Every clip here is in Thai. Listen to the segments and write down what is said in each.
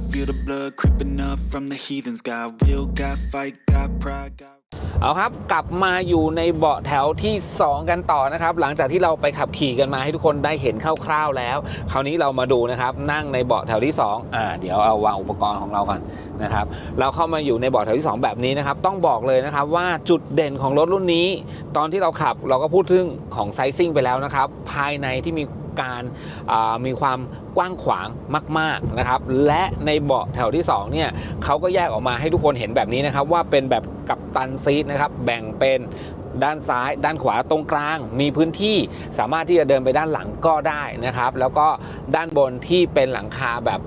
can feel the blood creeping up from the heathens. Got will, got fight, got pride, got. เอาครับกลับมาอยู่ในเบาะแถวที่ 2 กันต่อนะครับ หลังจากที่เราไปขับขี่กันมาให้ทุกคนได้เห็นคร่าวๆแล้ว คราวนี้เรามาดูนะครับ นั่งในเบาะแถวที่ 2 อ่า เดี๋ยวเอาวางอุปกรณ์ของเรากันนะครับ เราเข้ามาอยู่ในเบาะแถวที่ 2 แบบนี้นะครับ ต้องบอกเลยนะครับว่าจุดเด่นของรถรุ่นนี้ ตอนที่เราขับเราก็พูดถึงของไซซิ่งไปแล้วนะครับ ภายในที่มี การมีความกว้างขวางมาก ๆนะครับ และในเบาะแถวที่2เนี่ยเขาก็แยกออกมาให้ทุกคนเห็นแบบนี้นะครับ ว่าเป็นแบบกับตันซีทนะครับแบ่งเป็นด้านซ้าย ด้านขวาตรงกลาง มีพื้นที่สามารถที่จะเดินไปด้านหลังก็ได้นะครับ แล้วก็ด้านบนที่เป็นหลังคาแบบ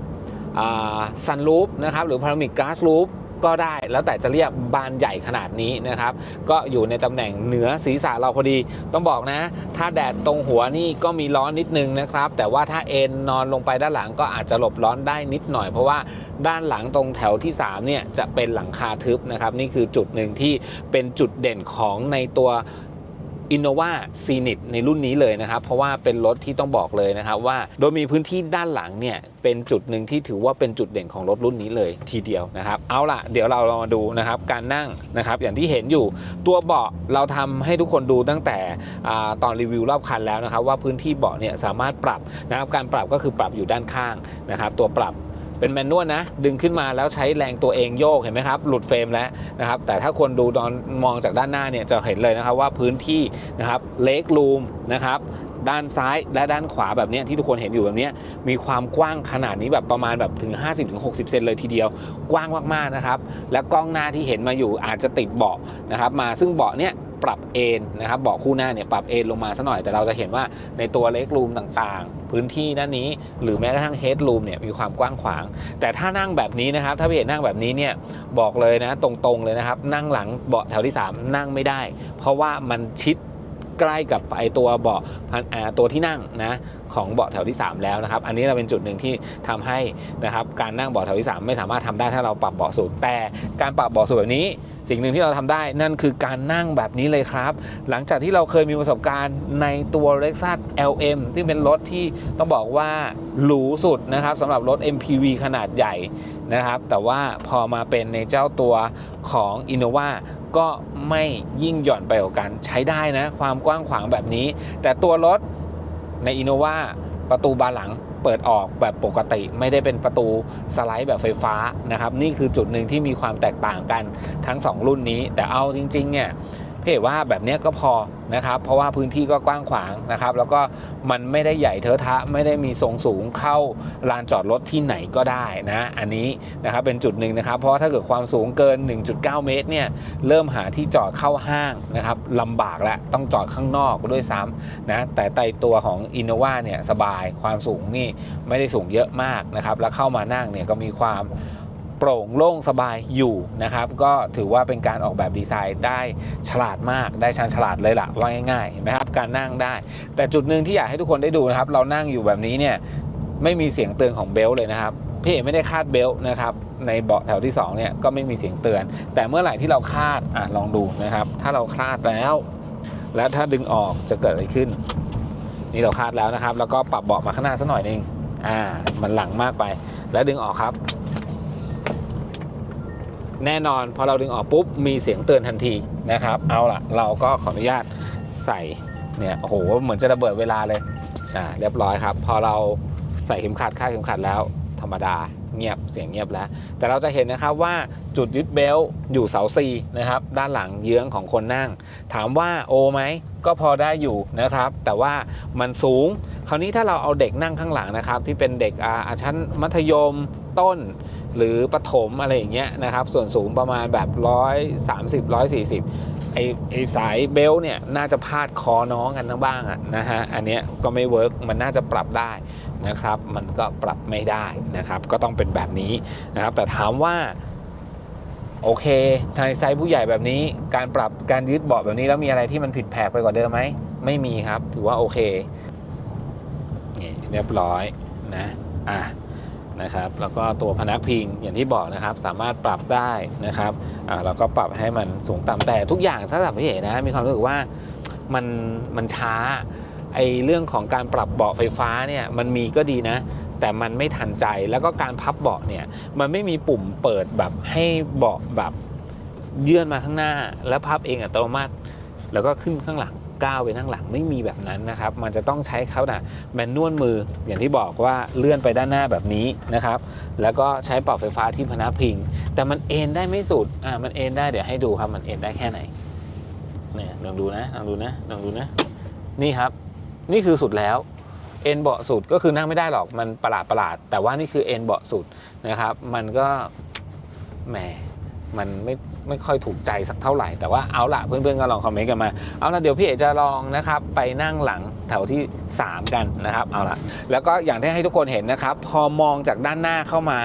ซันรูฟนะครับหรือพารามิกก a ส s ูฟ ก็ได้แล้วแต่จะเรียกบานใหญ่ขนาดนี้นะครับ ก็อยู่ในตำแหน่งเหนือศีรษะเราพอดี ต้องบอกนะ ถ้าแดดตรงหัวนี่ก็มีร้อนนิดนึงนะครับ แต่ว่าถ้าเอนนอนลงไปด้านหลังก็อาจจะหลบร้อนได้นิดหน่อย เพราะว่าด้านหลังตรงแถวที่3เนี่ยจะเป็นหลังคาทึบนะครับ นี่คือจุดหนึ่งที่เป็นจุดเด่นของในตัว Innova c e n i t ในรุ่นนี้เลยนะครับ เพราะว่าเป็นรถที่ต้องบอกเลยนะครับว่า โดยมีพื้นที่ด้านหลังเนี่ยเป็นจุดหนึ่งที่ถือว่าเป็นจุดเด่นของรถรุ่นนี้เลยทีเดียวนะครับ เอาล่ะเดี๋ยวเราลองมาดูนะครับการนั่งนะครับอย่างที่เห็นอยู่ตัวเบาะเราทำให้ทุกคนดูตั้งแต่อตอนรีวิวรอบคันแล้วนะครับว่าพื้นที่เบาะเนี่ยสามารถปรับนะครับการปรับก็คือปรับอยู่ด้านข้างนะครับตัวปรับ เป็นแมนนวลนะ ดึงขึ้นมาแล้วใช้แรงตัวเองโยกเห็นไหมครับ หลุดเฟรมแล้วนะครับ แต่ถ้าคนดูตอนมองจากด้านหน้าเนี่ยจะเห็นเลยนะครับว่าพื้นที่นะครับเลกรูมนะครับด้านซ้ายและด้านขวาแบบนี้ที่ทุกคนเห็นอยู่แบบนี้มีความกว้างขนาดนี้แบบประมาณแบบถึง 50-60 เซนเลยทีเดียว กว้างมากๆนะครับ และกล้องหน้าที่เห็นมาอยู่อาจจะติดเบาะนะครับ มาซึ่งเบาะเนี้ย ปรับเอนนะครับเบาะคู่หน้าเนี่ยปรับเอนลงมาสัหน่อยแต่เราจะเห็นว่าในตัวเล็กรูมต่างๆ พื้นที่ด้านนี้ หรือแม้กระทั่งเฮดรูมเนี่ยมีความกว้างขวาง แต่ถ้านั่งแบบนี้นะครับถ้าพี่เห็นนั่งแบบนี้เนี่ยบอกเลยนะตรงๆเลยนะครับ นั่งหลังเบาะแถวที่ 3 นั่งไม่ได้ เพราะว่ามันชิด ใกล้กับไอตัวเบาะตัวที่นั่งนะของเบาะแถวที่ 3 แล้วนะครับ อันนี้เราเป็นจุดหนึ่งที่ทำให้นะครับการนั่งเบาะแถวที่ 3 ไม่สามารถทำได้ถ้าเราปรับเบาะสูงแต่การปรับเบาะสูงแบบนี้ สิ่งหนึ่งที่เราทำได้นั่นคือการนั่งแบบนี้เลยครับ หลังจากที่เราเคยมีประสบการณ์ในตัว Lexus LM ที่เป็นรถที่ต้องบอกว่าหรูสุดนะครับสำหรับรถ MPV ขนาดใหญ่นะครับ แต่ว่าพอมาเป็นในเจ้าตัวของ Innova ก็ ไม่ยิ่งหย่อนไปกว่ากัน ใช้ได้นะ ความกว้างขวางแบบนี้ แต่ตัวรถในอินโนวาประตูบานหลังเปิดออกแบบปกติไม่ได้เป็นประตูสไลด์แบบไฟฟ้านะครับ นี่คือจุดหนึ่งที่มีความแตกต่างกันทั้ง 2 รุ่นนี้ แต่เอาจริงๆเนี่ย เอกว่าแบบนี้ก็พอนะครับ เพราะว่าพื้นที่ก็กว้างขวางนะครับ แล้วก็มันไม่ได้ใหญ่เทอะทะ ไม่ได้มีทรงสูงเข้าลานจอดรถที่ไหนก็ได้นะ อันนี้นะครับเป็นจุดหนึ่งนะครับ เพราะถ้าเกิดความสูงเกิน 1.9 เมตรเนี่ยเริ่มหาที่จอดเข้าห้างนะครับลำบากแล้วต้องจอดข้างนอกด้วยซ้ำนะแต่ไตตัวของ Innova เนี่ยสบายความสูงนี่ไม่ได้สูงเยอะมากนะครับแล้วเข้ามานั่งเนี่ยก็มีความ โปร่งโล่งสบายอยู่นะครับ ก็ถือว่าเป็นการออกแบบดีไซน์ได้ฉลาดมากได้ชาญฉลาดเลยล่ะว่าง่ายๆเห็นไหมครับการนั่งได้ แต่จุดหนึ่งที่อยากให้ทุกคนได้ดูนะครับ เรานั่งอยู่แบบนี้เนี่ยไม่มีเสียงเตือนของเบลต์เลยนะครับพี่เอกไม่ได้คาดเบลต์นะครับในเบาะแถวที่2เนี่ยก็ไม่มีเสียงเตือน แต่เมื่อไหร่ที่เราคาดอะลองดูนะครับ ถ้าเราคาดแล้ว แล้วถ้าดึงออกจะเกิดอะไรขึ้น นี่เราคาดแล้วนะครับ แล้วก็ปรับเบาะมาข้างหน้าสักหน่อยนึงอ่ามันหลังมากไป แล้วดึงออกครับ แน่นอนพอเราดึงออกปุ๊บมีเสียงเตือนทันทีนะครับ เอาล่ะ เราก็ขออนุญาตใส่เนี่ยโอ้โหเหมือนจะระเบิดเวลาเลยอ่าเรียบร้อยครับ พอเราใส่เข็มขัดคาดเข็มขัดแล้ว ธรรมดาเงียบเสียงเงียบแล้ว แต่เราจะเห็นนะครับว่าจุดยึดเบลต์อยู่เสาซีนะครับ ด้านหลังเยื้องของคนนั่ง ถามว่าโอไหมก็พอได้อยู่นะครับ แต่ว่ามันสูง คราวนี้ถ้าเราเอาเด็กนั่งข้างหลังนะครับ ที่เป็นเด็กอาชั้นมัธยมต้น หรือประถมอะไรอย่างเงี้ยนะครับ ส่วนสูงประมาณแบบ130 140ไอไอสายเบลต์เนี่ยน่าจะพาดคอน้องกันทั้งบ้างอะนะฮะอันเนี้ยก็ไม่เวิร์กมันน่าจะปรับได้นะครับ มันก็ปรับไม่ได้นะครับ ก็ต้องเป็นแบบนี้นะครับ แต่ถามว่าโอเคในไซส์ผู้ใหญ่แบบนี้การปรับการยึดเบาะแบบนี้แล้วมีอะไรที่มันผิดแผกไปกว่าเดิมไหมไม่มีครับ ถือว่าโอเคนี่เรียบร้อยนะอะ นะครับ แล้วก็ตัวพนักพิงอย่างที่บอกนะครับ สามารถปรับได้นะครับอ่าเราก็ปรับให้มันสูงต่ำแต่ทุกอย่างถ้าสับพี่เอ๋นะมีความรู้สึกว่ามันมันช้าไอเรื่องของการปรับเบาะไฟฟ้าเนี่ยมันมีก็ดีนะ แต่มันไม่ทันใจแล้วก็การพับเบาะเนี่ยมันไม่มีปุ่มเปิดแบบให้เบาะแบบเยื่อนมาข้างหน้า แล้วพับเองอัตโนมัติ แล้วก็ขึ้นข้างหลัง ก้าวไปข้างหลังไม่มีแบบนั้นนะครับ มันจะต้องใช้เขานะแมนนวลมืออย่างที่บอกว่าเลื่อนไปด้านหน้าแบบนี้นะครับ แล้วก็ใช้ปรับไฟฟ้าที่พนักพิง แต่มันเอนได้ไม่สุดอ่ามันเอนได้เดี๋ยวให้ดูครับมันเอนได้แค่ไหนเนี่ยลองดูนะลองดูนะลองดูนะ นี่ครับ นี่คือสุดแล้วเอ็นเบาะสุดก็คือนั่งไม่ได้หรอกมันประหลาดประหลาด แต่ว่านี่คือเอ็นเบาะสุดนะครับ มันก็แหม มันไม่ไม่ค่อยถูกใจสักเท่าไหร่ แต่ว่าเอาละเพื่อนๆก็ลองคอมเมนต์กันมา เอาละเดี๋ยวพี่เอกจะลองนะครับไปนั่งหลังแถวที่ 3 กันนะครับ เอาละแล้วก็อย่างที่ให้ทุกคนเห็นนะครับ พอมองจากด้านหน้าเข้ามา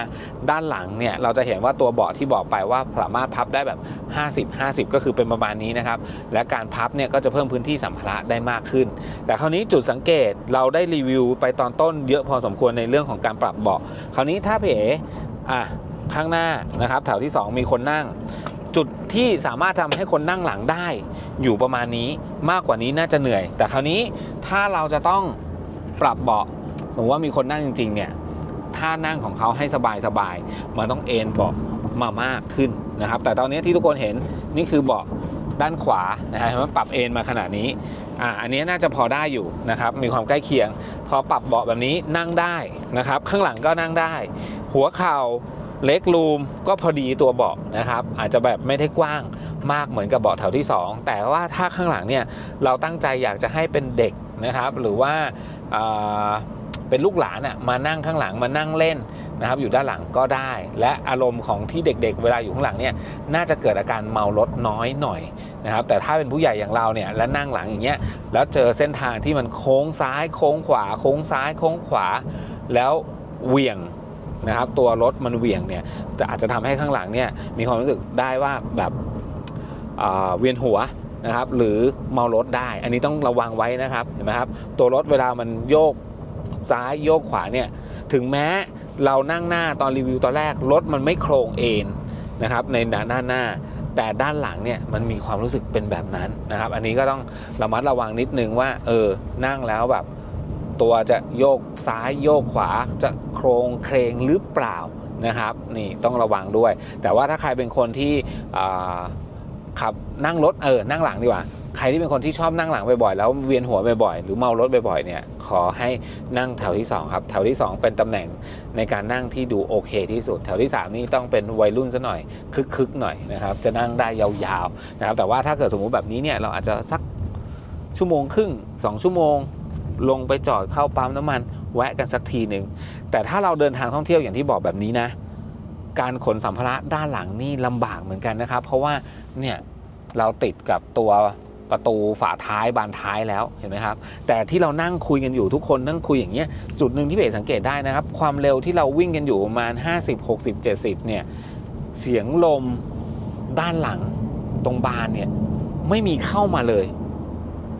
ด้านหลังเนี่ยเราจะเห็นว่าตัวเบาะที่บอกไปว่าสามารถพับได้แบบ 50 50 ก็คือเป็นประมาณนี้นะครับ และการพับเนี่ยก็จะเพิ่มพื้นที่สัมภาระได้มากขึ้น แต่คราวนี้จุดสังเกตเราได้รีวิวไปตอนต้นเยอะพอสมควรในเรื่องของการปรับเบาะคราวนี้ถ้าพี่เพอะ ข้างหน้านะครับ แถวที่ 2 มีคนนั่ง จุดที่สามารถทำให้คนนั่งหลังได้ อยู่ประมาณนี้มากกว่านี้น่าจะเหนื่อย แต่คราวนี้ถ้าเราจะต้องปรับเบาะสมมติว่ามีคนนั่งจริง ๆ เนี่ยท่านั่งของเขาให้สบายสบายๆมันต้องเอนเบาะมามากขึ้นนะครับ แต่ตอนนี้ที่ทุกคนเห็นนี่คือเบาะด้านขวานะฮะเห็นปรับเอนมาขนาดนี้อ่าอันนี้น่าจะพอได้อยู่นะครับ มีความใกล้เคียง พอปรับเบาะแบบนี้นั่งได้นะครับ ข้างหลังก็นั่งได้ หัวเข่า เล็กรูมก็พอดีตัวเบาะนะครับ อาจจะแบบไม่ได้กว้างมากเหมือนกับเบาะแถวที่ 2 แต่ว่าถ้าข้างหลังเนี่ยเราตั้งใจอยากจะให้เป็นเด็กนะครับ หรือว่าอ่าเป็นลูกหลานอะมานั่งข้างหลังมานั่งเล่นนะครับอยู่ด้านหลังก็ได้ และอารมณ์ของที่เด็กๆ เวลาอยู่ข้างหลังเนี่ยน่าจะเกิดอาการเมารถน้อยหน่อยนะครับแต่ถ้าเป็นผู้ใหญ่อย่างเราเนี่ยแล้วนั่งหลังอย่างเงี้ยแล้วเจอเส้นทางที่มันโค้งซ้ายโค้งขวา โค้งซ้ายโค้งขวา แล้วเหวี่ยง นะครับ ตัวรถมันเหวี่ยงเนี่ยจะอาจจะทำให้ข้างหลังเนี่ยมีความรู้สึกได้ว่าแบบเวียนหัวนะครับ หรือเมารถได้ อันนี้ต้องระวังไว้นะครับเห็นไหมครับตัวรถเวลามันโยกซ้ายโยกขวาเนี่ยถึงแม้เรานั่งหน้าตอนรีวิวตอนแรกรถมันไม่โครงเอนนะครับในด้านหน้าแต่ด้านหลังเนี่ยมันมีความรู้สึกเป็นแบบนั้นนะครับ อันนี้ก็ต้องระมัดระวังนิดนึงว่าเออนั่งแล้วแบบ ตัวจะโยกซ้ายโยกขวาจะโครงเครงหรือเปล่านะครับนี่ต้องระวังด้วย แต่ว่าถ้าใครเป็นคนที่ขับนั่งรถเออนั่งหลังดีกว่าใครที่เป็นคนที่ชอบนั่งหลังบ่อยๆแล้วเวียนหัวบ่อยๆหรือเมารถบ่อยๆเนี่ยขอให้นั่งแถวที่สองครับแถวที่สองเป็นตำแหน่งในการนั่งที่ดูโอเคที่สุด แถวที่สามนี่ต้องเป็นวัยรุ่นซะหน่อยคึกๆหน่อยนะครับจะนั่งได้ยาวๆนะครับแต่ว่าถ้าเกิดสมมุติแบบนี้เนี่ยเราอาจจะสักชั่วโมงครึ่งสองชั่วโมง ลงไปจอดเข้าปั๊มน้ำมันแวะกันสักทีหนึ่งแต่ถ้าเราเดินทางท่องเที่ยวอย่างที่บอกแบบนี้นะ การขนสัมภาระด้านหลังนี่ลำบากเหมือนกันนะครับ เพราะว่าเนี่ยเราติดกับตัวประตูฝาท้ายบานท้ายแล้วเห็นไหมครับ แต่ที่เรานั่งคุยกันอยู่ทุกคนนั่งคุยอย่างเงี้ยจุดหนึ่งที่เบสสังเกตได้นะครับ ความเร็วที่เราวิ่งกันอยู่ประมาณ 50 60 70 เนี่ย เสียงลมด้านหลังตรงบานเนี่ย ไม่มีเข้ามาเลย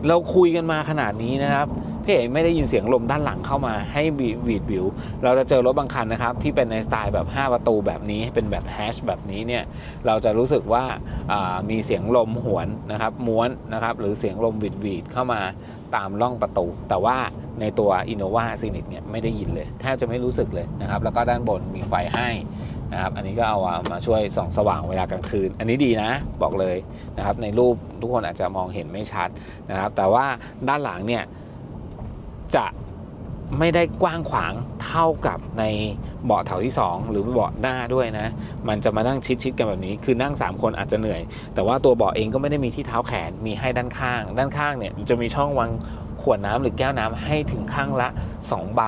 เราคุยกันมาขนาดนี้นะครับ พี่เอกไม่ได้ยินเสียงลมด้านหลังเข้ามาให้วีดวิว เราจะเจอรถบางคันนะครับ ที่เป็นในสไตล์แบบ 5 ประตูแบบนี้เป็นแบบแฮชแบบนี้เนี่ยเราจะรู้สึกว่าอ่ามีเสียงลมหวนนะครับม้วนนะครับหรือเสียงลมวีดวีดเข้ามาตามร่องประตู แต่ว่าในตัว Innova c i n i c เนี่ยไม่ได้ยินเลยแทบจะไม่รู้สึกเลยนะครับแล้วก็ด้านบนมีไฟให้นะครับอันนี้ก็เอามาช่วยส่องสว่างเวลากลางคืน อันนี้ดีนะบอกเลยนะครับในรูปทุกคนอาจจะมองเห็นไม่ชัดนะครับแต่ว่าด้านหลังเนี่ย จะไม่ได้กว้างขวางเท่ากับในเบาะแถวที่ 2 หรือเบาะหน้าด้วยนะ มันจะมานั่งชิดๆกันแบบนี้ คือนั่ง 3 คนอาจจะเหนื่อย แต่ว่าตัวเบาะเองก็ไม่ได้มีที่เท้าแขนมีให้ด้านข้าง ด้านข้างเนี่ยจะมีช่องวาง วดน้ำหรือแก้วน้ำให้ถึงข้างละ 2 ใบ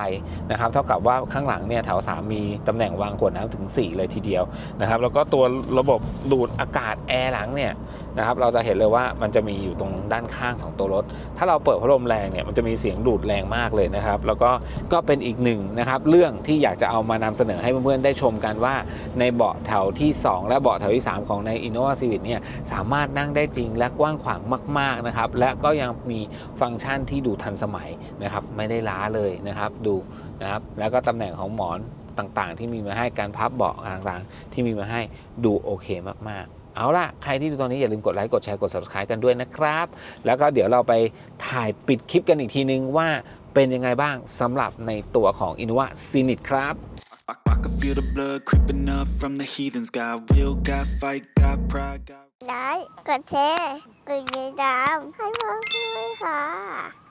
นะครับเท่ากับว่าข้างหลังเนี่ยแถว3มีตำแหน่งวางขวดน้ำถึง 4 เลยทีเดียวนะครับแล้วก็ตัวระบบดูดอากาศแอร์หลังเนี่ยนะครับเราจะเห็นเลยว่ามันจะมีอยู่ตรงด้านข้างของตัวรถ ถ้าเราเปิดพัดลมแรงเนี่ยมันจะมีเสียงดูดแรงมากเลยนะครับ แล้วก็ก็เป็นอีกหนึ่งนะครับเรื่องที่อยากจะเอามานำเสนอให้เพื่อนๆได้ชมกันว่า ในเบาะแถวที่ 2 และเบาะแถวที่ 3 ของใน Innova Civic เนี่ยสามารถนั่งได้จริงและกว้างขวางมากๆนะครับและก็ยังมีฟังก์ชันที่ดูทันสมัยนะครับไม่ได้ล้าเลยนะครับดูนะครับแล้วก็ตำแหน่งของหมอนต่างๆ ที่มีมาให้การพับเบาะต่างๆ ที่มีมาให้ดูโอเคมากๆ เอาล่ะ ใครที่ดูตอนนี้อย่าลืมกดไลค์กดแชร์กด subscribe กันด้วยนะครับ แล้วก็เดี๋ยวเราไปถ่ายปิดคลิปกันอีกทีนึงว่าเป็นยังไงบ้างสำหรับในตัวของ Innova Scenic ครับ I, I can feel the blood creeping up from the heathens. Got will, got fight, got pride, got. ไลค์กดแชร์กดติดตามให้พ่อด้วยค่ะ